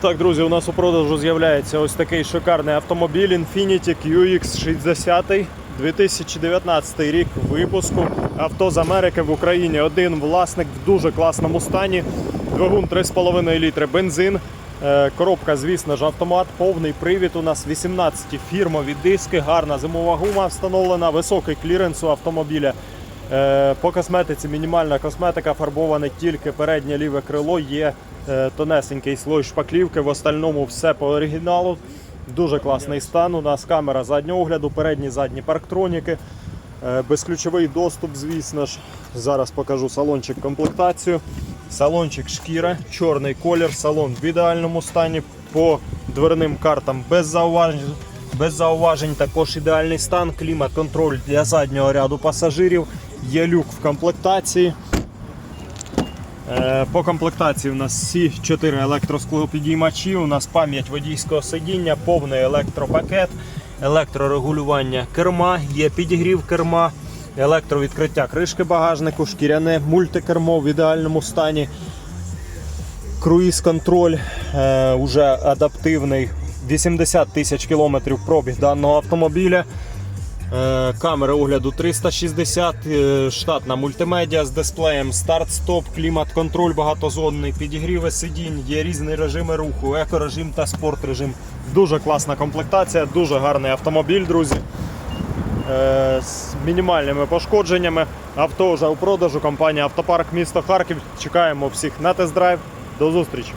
Так, друзі, у нас у продажу з'являється ось такий шикарний автомобіль Infiniti QX60. 2019 рік випуску. Авто з Америки в Україні. Один власник в дуже класному стані. Двигун 3,5 літри бензин. Е, Коробка, звісно ж, автомат, повний привід. У нас 18 фірмові диски, гарна зимова гума встановлена, високий кліренс у автомобіля. Е, По косметиці мінімальна косметика, фарбоване тільки переднє ліве крило, є е, тонесенький слой шпаклівки, в остальному все по оригіналу. Дуже класний стан. У нас камера заднього огляду, передні задні парктроніки, е, безключовий доступ, звісно ж. Зараз покажу салончик комплектацію. Салончик шкіра, чорний колір, салон в ідеальному стані. По дверним картам без зауважень. Без зауважень також ідеальний стан, клімат-контроль для заднього ряду пасажирів, є люк в комплектації. Е, По комплектації у нас всі 4 електросклопідіймачі, у нас пам'ять водійського сидіння, повний електропакет, електрорегулювання керма, є підігрів керма, електровідкриття кришки багажнику, шкіряне мультикермо в ідеальному стані. Круїз контроль е, уже адаптивний. 80 тисяч кілометрів пробіг даного автомобіля. Е, Камери огляду 360, е, штатна мультимедіа з дисплеєм старт-стоп, клімат-контроль багатозонний, підігріви сидінь, є різні режими руху, екорежим та спорт-режим. Дуже класна комплектація, дуже гарний автомобіль, друзі. Е, З мінімальними пошкодженнями. Авто вже у продажу. Компанія Автопарк місто Харків. Чекаємо всіх на тест-драйв. До зустрічі!